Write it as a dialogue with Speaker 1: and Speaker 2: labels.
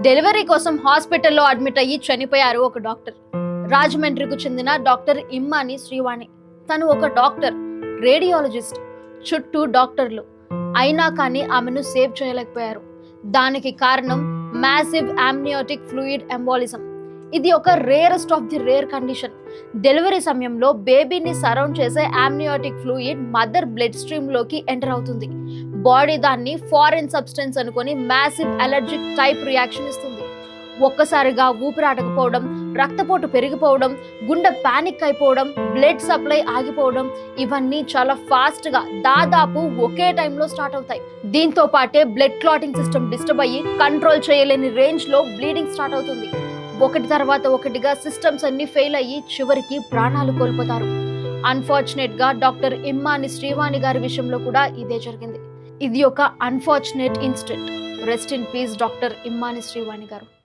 Speaker 1: Delivery కోసం హాస్పిటల్లో admit అయ్యి చనిపోయారు ఒక డాక్టర్. రాజమండ్రికు చెందిన డాక్టర్ ఇమ్మాని శ్రీవాణి. తను ఒక డాక్టర్ రేడియాలజిస్ట్ చుట్టూ డాక్టర్లు. అయినా కానీ ఆమెను సేవ్ చేయలేకపోయారు. దానికి కారణం మ్యాసివ్ ఆమ్నియోటిక్ ఫ్లూయిడ్ ఎంబాలిజం. ఇది ఒక rarest of the rare condition delivery సమయంలో బేబీని సరౌండ్ చేసే ఆమ్నియోటిక్ ఫ్లూయిడ్ మదర్ బ్లడ్ స్ట్రీమ్లోకి ఎంటర్ అవుతుంది. బాడీ దాన్ని ఫారిన్ సబ్స్టెన్స్ అనుకొని మ్యాసివ్ అలర్జిక్ టైప్ రియాక్షన్ ఇస్తుంది. ఒక్కసారిగా ఊపిరాడకపోవడం రక్తపోటు పెరిగిపోవడం గుండె పానిక్ అయిపోవడం బ్లడ్ సప్లై ఆగిపోవడం ఇవన్నీ చాలా ఫాస్ట్గా దాదాపు ఒకే టైంలో స్టార్ట్ అవుతాయి. దీంతో పాటే బ్లడ్ క్లాటింగ్ సిస్టమ్ డిస్టర్బ్ అయ్యి కంట్రోల్ చేయలేని రేంజ్లో బ్లీడింగ్ స్టార్ట్ అవుతుంది. ఒకటి తర్వాత ఒకటిగా సిస్టమ్స్ అన్ని ఫెయిల్ అయ్యి చివరికి ప్రాణాలు కోల్పోతారు. అన్ఫార్చునేట్గా డాక్టర్ ఇమ్మాని శ్రీవాణి గారి విషయంలో కూడా ఇదే జరిగింది. ఇది ఒక unfortunate incident. Rest in peace doctor Immani Srivani గారు.